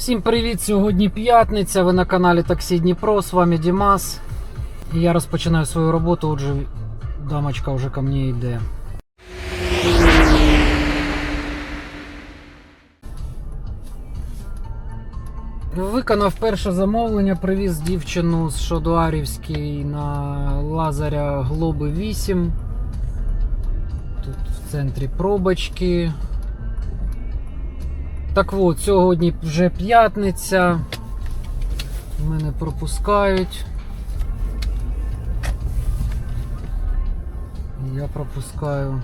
Всім привіт! Сьогодні п'ятниця. Ви на каналі Таксі Дніпро. З вами Дімас. І я розпочинаю свою роботу. Отже, дамочка вже ко мені йде. Виконав перше замовлення, привіз дівчину з Шодуарівський на Лазаря Глоби 8. Тут в центрі пробочки. Так от, сьогодні вже п'ятниця. Мене пропускають. Я пропускаю.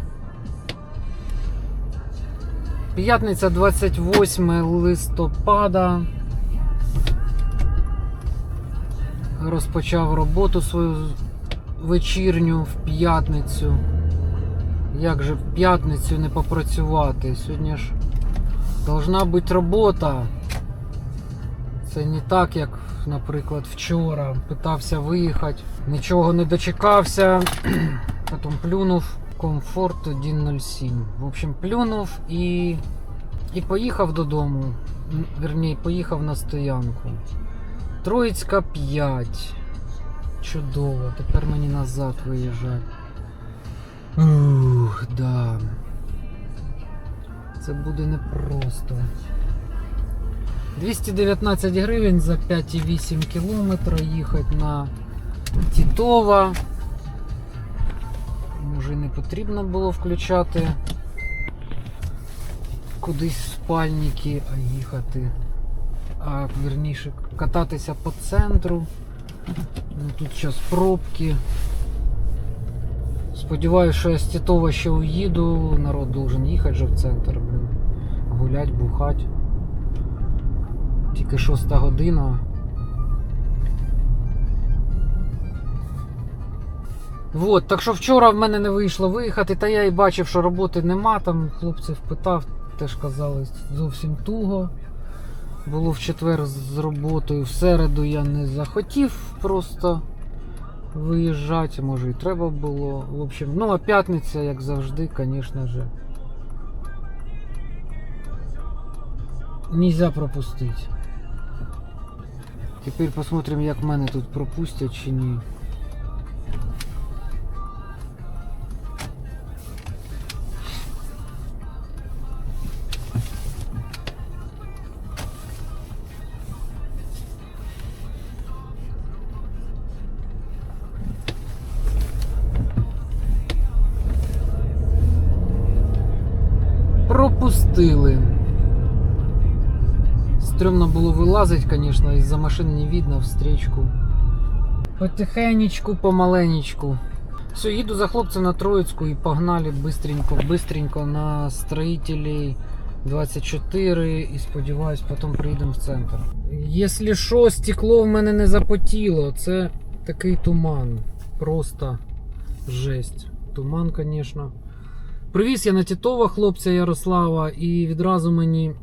П'ятниця 28 листопада. Розпочав роботу свою вечірню в п'ятницю. Як же в п'ятницю не попрацювати? Сьогодні ж Должна бути робота. Це не так, як, наприклад, вчора. Питався виїхати, нічого не дочекався. Потім плюнув комфорт 1.07. В общем, плюнув і, і поїхав додому. М, Вірніше, поїхав на стоянку. Троїцька 5. Чудово. Тепер мені назад виїжджати. Ух, да. Це буде непросто. 219 гривень за 5,8 кілометра їхати на Тітова. Може і не потрібно було включати кудись спальники, а їхати. А вірніше кататися по центру. Ну, тут зараз пробки. Сподіваюсь, що я з Тітова ще уїду. Народ должен їхати же в центр, блин. Гулять, бухать. Тільки шоста година. Вот, так що вчора в мене не вийшло виїхати, та я і бачив, що роботи нема. Там хлопців питав, теж казали, зовсім туго. Було в четвер з роботою. В середу я не захотів просто виїжджати, може і треба було. В общем, ну а п'ятниця, як завжди, звісно же. Нельзя пропустити. Тепер посмотрим, як мене тут пропустять чи ні. Пропустили. Стрьомно було вилазить, звісно, із-за машин не видно встречку. Потихенечку, помаленечку. Все, їду за хлопцем на Троїцьку і погнали быстренько, быстренько на строителей 24 і сподіваюсь, потім приїдемо в центр. Якщо що, стекло в мене не запотіло, це такий туман. Просто жесть. Туман, звісно. Привіз я на Тітова хлопця Ярослава, і відразу мені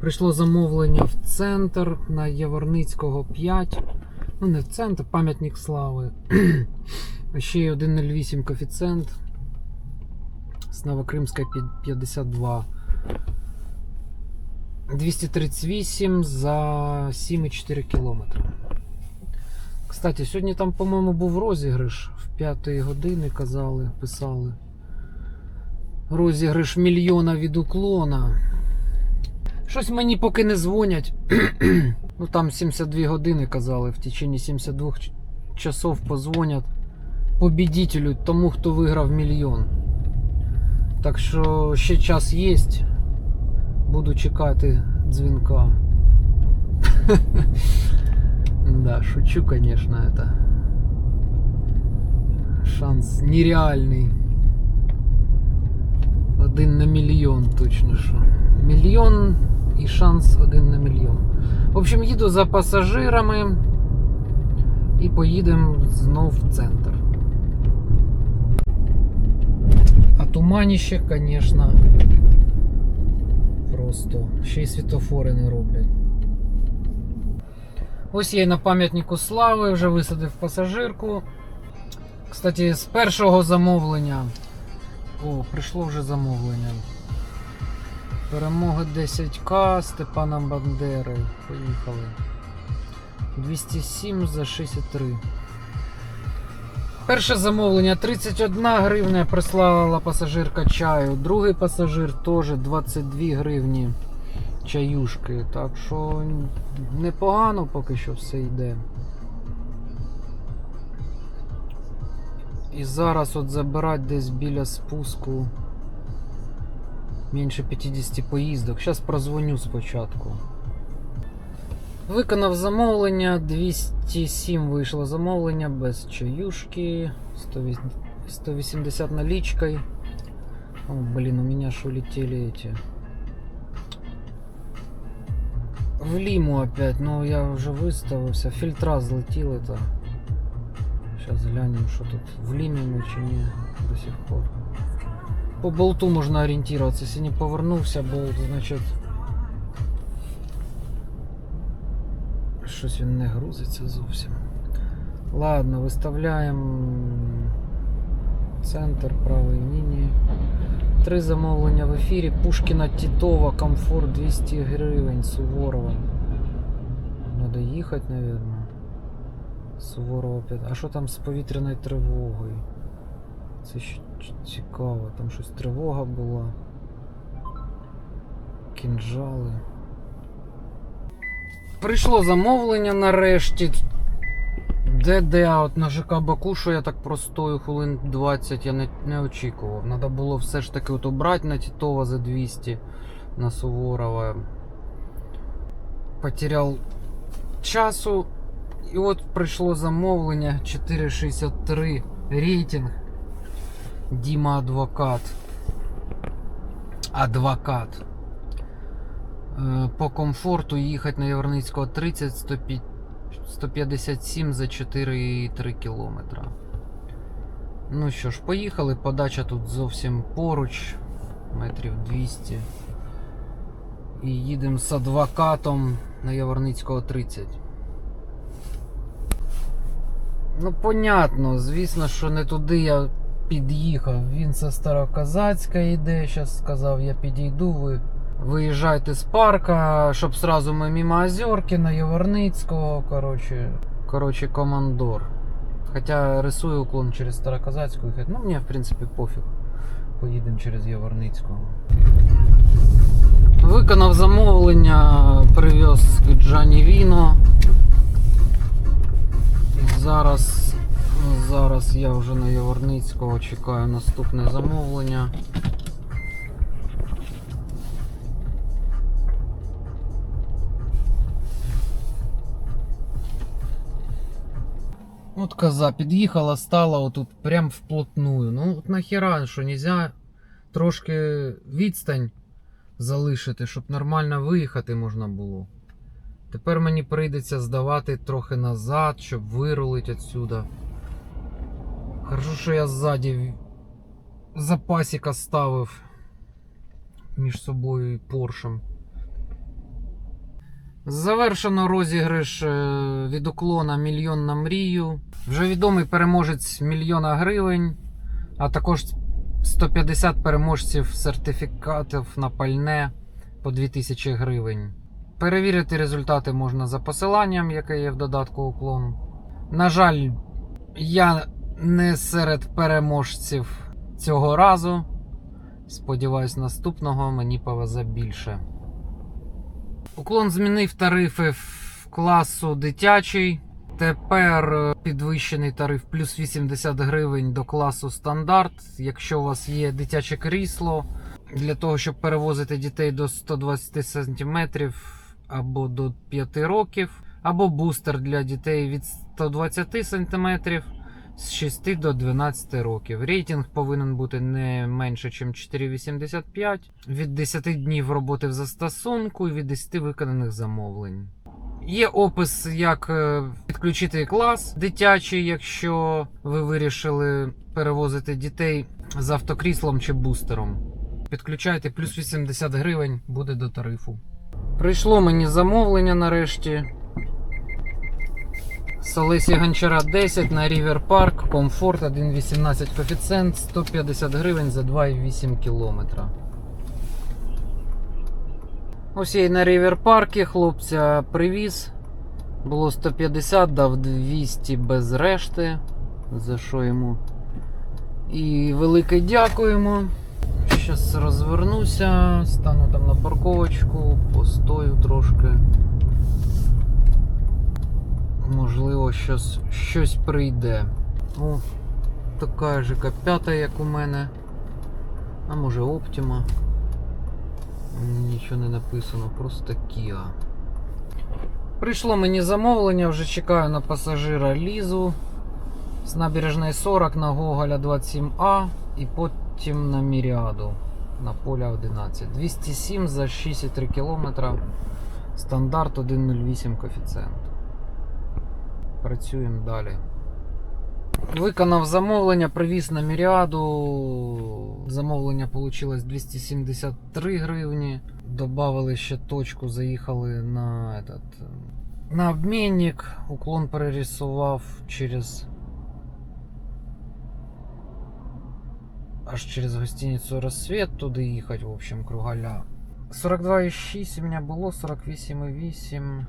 прийшло замовлення в центр на Яворницького 5. Ну, не в центр, пам'ятник слави. Ще й 1,08 коефіцієнт. З Новокримська під 52. 238 за 7,4 кілометри. Кстати, сьогодні там, по-моєму, був розіграш в 5 години, казали, писали. Розіграш мільйона від уклона. Щось мені поки не дзвонять. ну там 72 години казали, в течение 72 часов позвонять победителю, тому хто виграв мільйон. Так що ще час є. Буду чекати дзвінка. Да, шучу, конечно, это. Шанс нереальний. Один на мільйон точно що. Мільйон і шанс один на мільйон. В общем, їду за пасажирами і поїдемо знов в центр. А туманіще, звісно, просто ще й світофори не роблять. Ось я на пам'ятнику слави вже висадив пасажирку. Кстати, з першого замовлення. О, прийшло вже замовлення. Перемоги 10К Степана Бандери. Поїхали. 207 за 63. Перше замовлення 31 гривня прислала пасажирка чаю. Другий пасажир теж 22 гривні чаюшки. Так що непогано поки що все йде. І зараз от забирати десь біля спуску менше 50 поїздок. Зараз прозвоню спочатку. Виконав замовлення, 207 вийшло замовлення без чаюшки, 108 180 наличкой. О, блин, у меня ж улетели эти. В Лиму опять, но я уже выставился. Фильтра злетел это. Сейчас глянем, что тут в мы чи не до сих пор. По болту можно ориентироваться. Если не повернулся болт, значит Щось він не грузиться зовсім. Ладно, виставляємо центр правої лінії. Три замовлення в ефірі. Пушкіна Тітова, комфорт 200 гривень, Суворова. Надо їхати, наверное. Суворова 5. А що там з повітряною тривогою? Це ще цікаво. Там щось тривога була. Кінжали. Прийшло замовлення нарешті. Де, от на ЖК Баку, що я так простою хвилин 20 я не, не очікував. Треба було все ж таки от обрати на Тітова за 200 на Суворова. Потеряв часу. І от прийшло замовлення 4,63 рейтинг. Діма Адвокат. Адвокат. Е, По комфорту їхати на Яворницького 30 105 157 за 4,3 кілометра. Ну що ж, поїхали. Подача тут зовсім поруч, метрів 200. І їдемо з адвокатом на Яворницького 30. Ну, понятно, звісно, що не туди я під'їхав. Він це Староказацька йде. Зараз сказав, я підійду, ви виїжджайте з парка, щоб сразу ми мимо Озеркіна, Яворницького, коротше, коротше, командор. Хоча рисую уклон через Староказацьку. Ну, мені, в принципі, пофіг. Поїдемо через Яворницького. Виконав замовлення, привез Джані Віно. Зараз, зараз я вже на Яворницького чекаю наступне замовлення. От коза під'їхала, стала отут прям вплотную. Ну от нахіра, що нельзя трошки відстань залишити, щоб нормально виїхати можна було. Тепер мені прийдеться здавати трохи назад, щоб вирулити отсюда. Хорошо, що я ззаді запасіка ставив між собою і Поршем. Завершено розіграш е, від уклона Мільйон на мрію. Вже відомий переможець мільйона гривень, а також 150 переможців сертифікатів на пальне по 2000 гривень. Перевірити результати можна за посиланням, яке є в додатку уклон. На жаль, я не серед переможців цього разу. Сподіваюсь, наступного мені повезе більше. Уклон змінив тарифи в класу дитячий. Тепер е, підвищений тариф плюс 80 гривень до класу стандарт. Якщо у вас є дитяче крісло для того, щоб перевозити дітей до 120 см або до 5 років, або бустер для дітей від 120 см з 6 до 12 років. Рейтинг повинен бути не менше, ніж 4,85 від 10 днів роботи в застосунку і від 10 виконаних замовлень. Є опис, як е, підключити клас дитячий, якщо ви вирішили перевозити дітей з автокріслом чи бустером. Підключайте плюс 80 гривень буде до тарифу. Прийшло мені замовлення нарешті. З Олесі Гончара 10 на Рівер Парк, комфорт 1,18 коефіцієнт, 150 гривень за 2,8 кілометра. Ось я і на рівер паркі хлопця привіз. Було 150, дав 200 без решти. За що йому. І велике дякуємо. Зараз розвернуся, стану там на парковочку, постою трошки. Можливо, щось, щось прийде. О, така ж К5, як у мене. А може Optima. Нічого не написано, просто Kia. Прийшло мені замовлення, вже чекаю на пасажира Лізу з набережної 40 на Гоголя 27А і потім на Міріаду на поля 11. 207 за 6,3 км. Стандарт 1,08 коефіцієнт. Працюємо далі. Виконав замовлення, привіз на Міріаду. Замовлення вийшло 273 гривні. Добавили ще точку, заїхали на этот, на обмінник. Уклон перерисував через. Аж через гостиницю Рассвет туди їхати, в общем, кругаля. 42,6 у мене було, 48,8.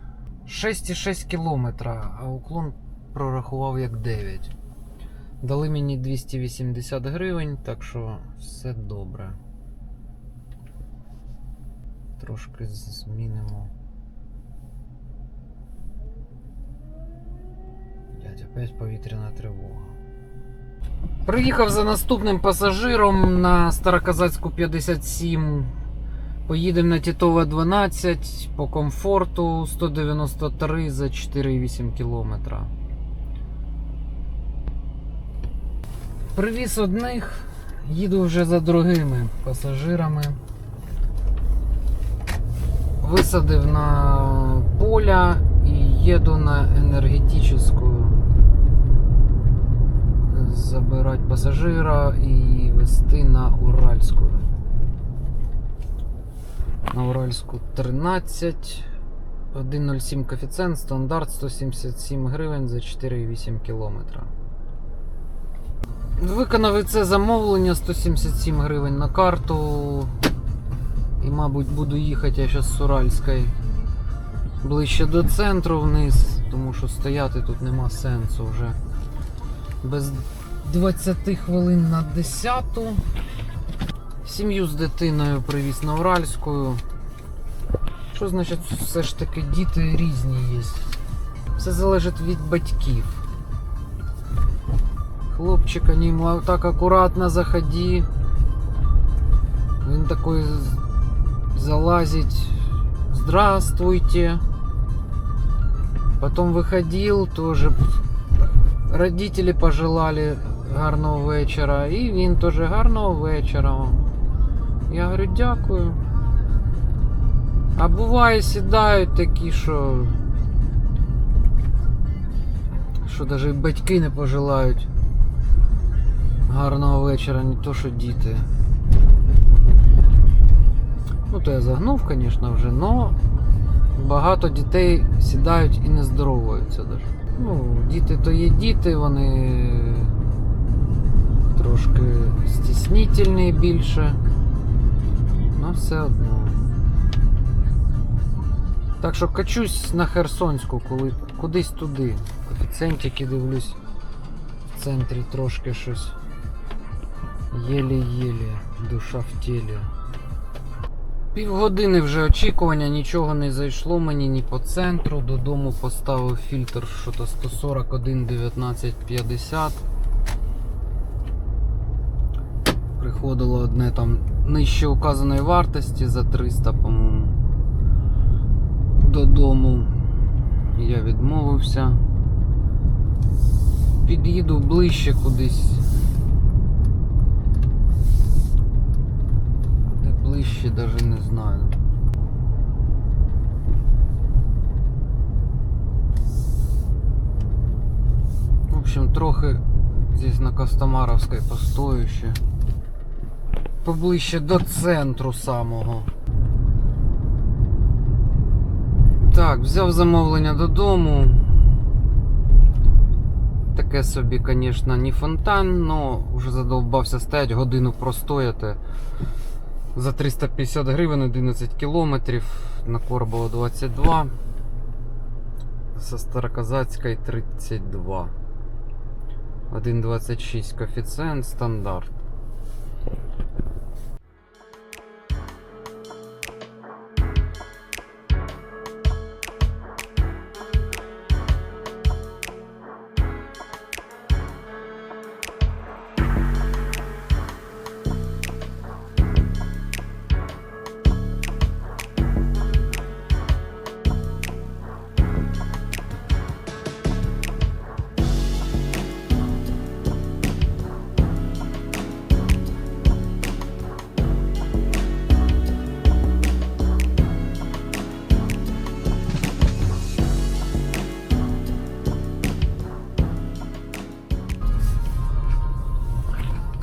6,6 кілометра, а уклон прорахував як 9. Дали мені 280 гривень, так що все добре. Трошки змінимо. Блять, опять повітряна тривога. Приїхав за наступним пасажиром на Староказацьку 57. Поїдемо на Тітова 12 по комфорту 193 за 4,8 кілометра. Привіз одних, їду вже за другими пасажирами. Висадив на поля і їду на енергетичну забирати пасажира і вести на Уральську. На Уральську 13, 1,07 коефіцієнт, стандарт 177 гривень за 4,8 кілометра. Виконав і це замовлення 177 гривень на карту. І, мабуть, буду їхати я зараз з Уральської ближче до центру вниз, тому що стояти тут нема сенсу вже. Без 20 хвилин на 10. Сім'ю з дитиною привіз на Уральську. Що значить все ж таки діти різні є? Все залежить від батьків. Хлопчика не так акуратно заходи. Він такой залазить. Здравствуйте. Потом выходил, тоже родители пожелали гарного вечора. І він теж гарного вечора. Я говорю, дякую. А буває сідають такі, що. Що навіть батьки не пожелають гарного вечора, не то що діти. Ну, то я загнув, звісно, вже, но багато дітей сідають і не здоровуються даже. Ну, діти то є діти, вони трошки стіснительні більше. Но все одно. Так що качусь на Херсонську, коли кудись туди. Коефіцієнтики дивлюсь в центрі трошки щось. Єлі-єлі, душа в тілі. Півгодини вже очікування, нічого не зайшло мені ні по центру. Додому поставив фільтр що то 141 19 50. Приходило одне там нижче указаної вартості за 300, по-моєму. Додому. Я відмовився. Під'їду ближче кудись. Де ближче даже не знаю. В общем, трохи здесь на Костомаровской постою ще. Поближче до центру самого. Так, взяв замовлення додому. Таке собі, звісно, не фонтан, але вже задовбався стоять, годину простояти. За 350 гривень 11 кілометрів. на Корбова 22. Со Староказацької 32. 1,26 коефіцієнт стандарт.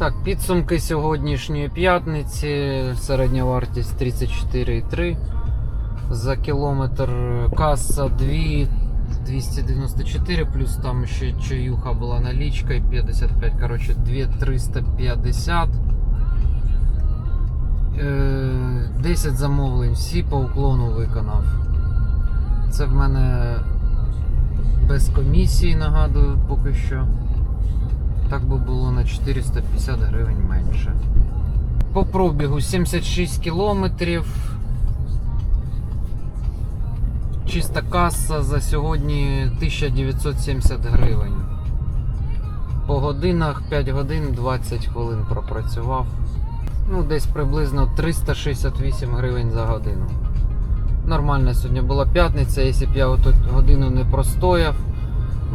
Так, підсумки сьогоднішньої п'ятниці. Середня вартість 34,3 за кілометр. Каса 2 294, плюс там ще чаюха була налічка і 55. Коротше, 2350. Е, 10 замовлень, всі по уклону виконав. Це в мене без комісії, нагадую, поки що. Так би було на 450 гривень менше. По пробігу 76 кілометрів. Чиста каса за сьогодні 1970 гривень. По годинах 5 годин 20 хвилин пропрацював. Ну, десь приблизно 368 гривень за годину. Нормальна сьогодні була п'ятниця, якщо б я отут годину не простояв,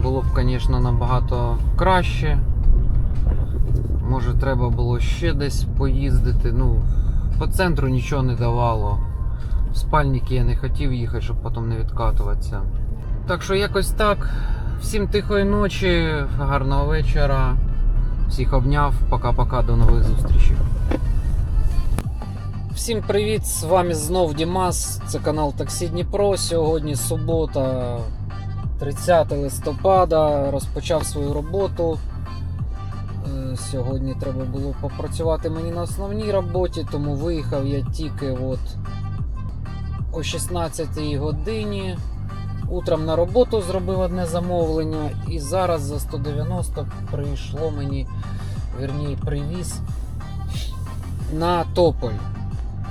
було б, звісно, набагато краще. Може, треба було ще десь поїздити. Ну, по центру нічого не давало. В спальники я не хотів їхати, щоб потім не відкатуватися. Так що якось так. Всім тихої ночі, гарного вечора. Всіх обняв. Пока-пока, до нових зустрічей. Всім привіт! З вами знов Дімас. Це канал Таксі Дніпро. Сьогодні субота, 30 листопада. Розпочав свою роботу. Сьогодні треба було попрацювати мені на основній роботі, тому виїхав я тільки от о 16 годині. Утром на роботу зробив одне замовлення, і зараз за 190 прийшло мені, вірні, привіз на Тополь.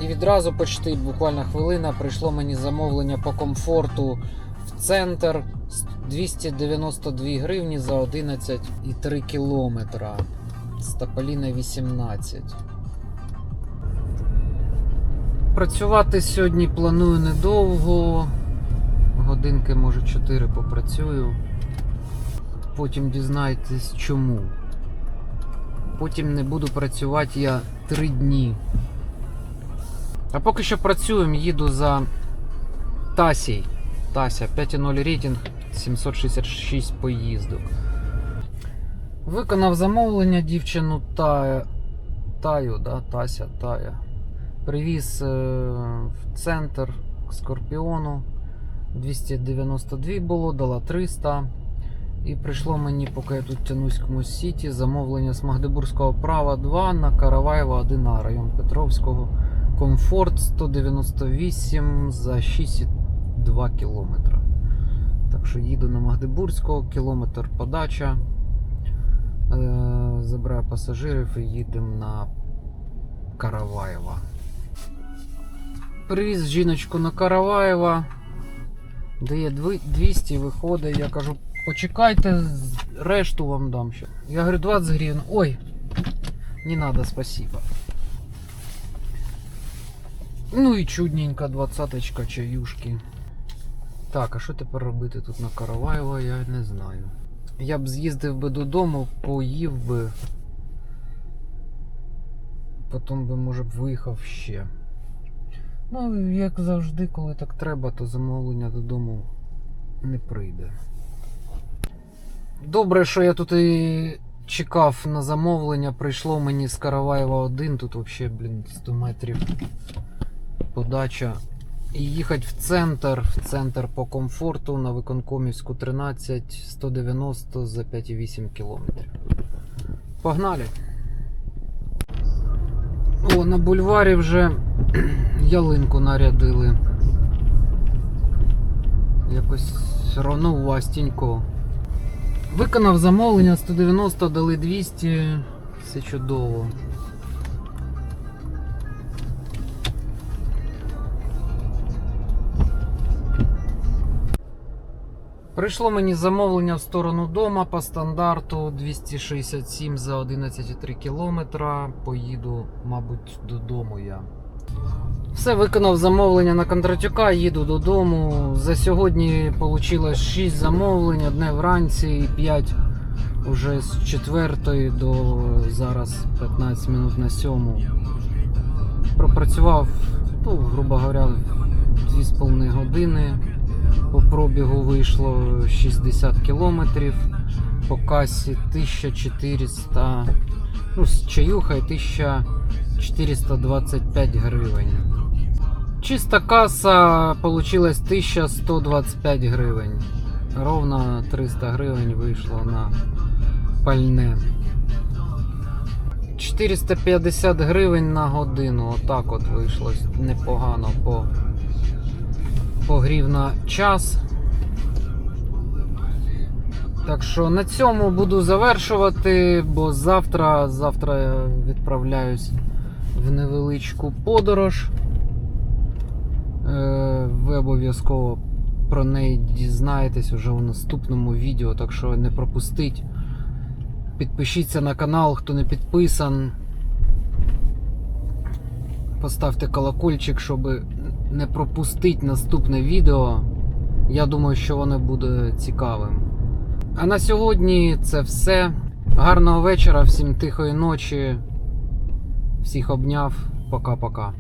І відразу почти буквально хвилина прийшло мені замовлення по комфорту в центр 292 гривні за 11,3 кілометра. З Тополіна 18. Працювати сьогодні планую недовго. Годинки, може, 4 попрацюю. Потім дізнаєтесь чому. Потім не буду працювати я 3 дні. А поки що працюємо, їду за Тасій. Тася 5.0 рейтинг, 766 поїздок. Виконав замовлення дівчину та... Таю, да? Тася, Тая. Привіз е, в центр Скорпіону. 292 було, дала 300. І прийшло мені, поки я тут тянусь комусь сіті, замовлення з Магдебурзького права 2 на Караваєва 1А, район Петровського. Комфорт 198 за 6,2 кілометра. Так що їду на Магдебурзького, кілометр подача. Е, забираю пасажирів і їдемо на Караваєва. Привіз жіночку на Караваєва. Дає 200, виходить. Я кажу, почекайте, решту вам дам ще. Я говорю, 20 гривень. Ой, не надо, спасибо. Ну і чудненько, двадцяточка чаюшки. Так, а що тепер робити тут на Караваєва, я не знаю. Я б з'їздив би додому, поїв би. Потім би, може б, виїхав ще. Ну, як завжди, коли так треба, то замовлення додому не прийде. Добре, що я тут і чекав на замовлення. Прийшло мені з Караваєва 1, тут взагалі, блін, 100 метрів подача. І їхати в центр, в центр по комфорту на Виконкомівську 13 190 за 5,8 кілометрів. Погнали! О, на бульварі вже ялинку нарядили. якось ровновастенько. Виконав замовлення 190, дали 200. Все чудово. Прийшло мені замовлення в сторону дома по стандарту 267 за 11,3 кілометра. Поїду, мабуть, додому я. Все, виконав замовлення на Кондратюка, їду додому. За сьогодні вийшло 6 замовлень, одне вранці і 5 вже з 4 до зараз 15 минут на 7. Пропрацював, ну, грубо говоря, 2,5 години. По пробігу вийшло 60 кілометрів, по касі 1400, ну, з чаюхою 1425 гривень. Чиста каса получилась 1125 гривень. Ровно 300 гривень вийшло на пальне. 450 гривень на годину. Отак от вийшло непогано по погрів на час. Так що на цьому буду завершувати, бо завтра, завтра я відправляюсь в невеличку подорож. Е, Ви обов'язково про неї дізнаєтесь вже у наступному відео, так що не пропустіть. Підпишіться на канал, хто не підписан. Поставте колокольчик, щоб не пропустить наступне відео. Я думаю, що воно буде цікавим. А на сьогодні це все. Гарного вечора, всім тихої ночі. Всіх обняв. Пока-пока.